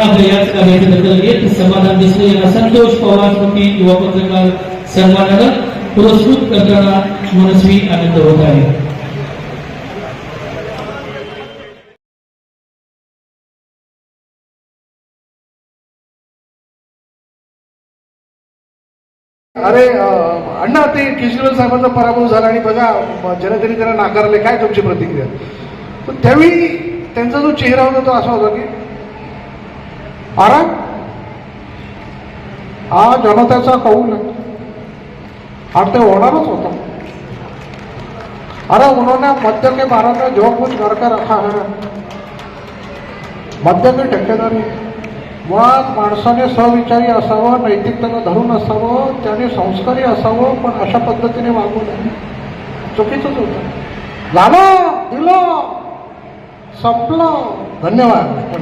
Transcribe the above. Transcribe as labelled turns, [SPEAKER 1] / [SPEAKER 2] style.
[SPEAKER 1] आपल्या याच कार्याची दखल घेत समाधान दिसले. यांना संतोष पवार स्मृती युवा पत्रकार सन्मानानं पुरस्कृत करताना मनस्वी आनंद होत आहे.
[SPEAKER 2] अरे अण्णा ते केजरीवाल साहेबांचा पराभव झाला आणि बघा जनतेने त्यांना नाकारले. काय तुमची प्रतिक्रिया? पण त्यावेळी त्यांचा जो चेहरा होता तो असा होता की आराम हा जनतेचा कौल आहे. आणि ते होणारच होता. अरे उन्होंने मध्य के बारे में जो कुछ घर रखा है. मध्य की ठेकेदारी. मुळात माणसाने सविचारी असावं नैतिकतेला धरून असावं त्याने संस्कारी असावं पण अशा पद्धतीने वागू नये. चुकीचंच होतं. झालं दिलं. संपलं. धन्यवाद.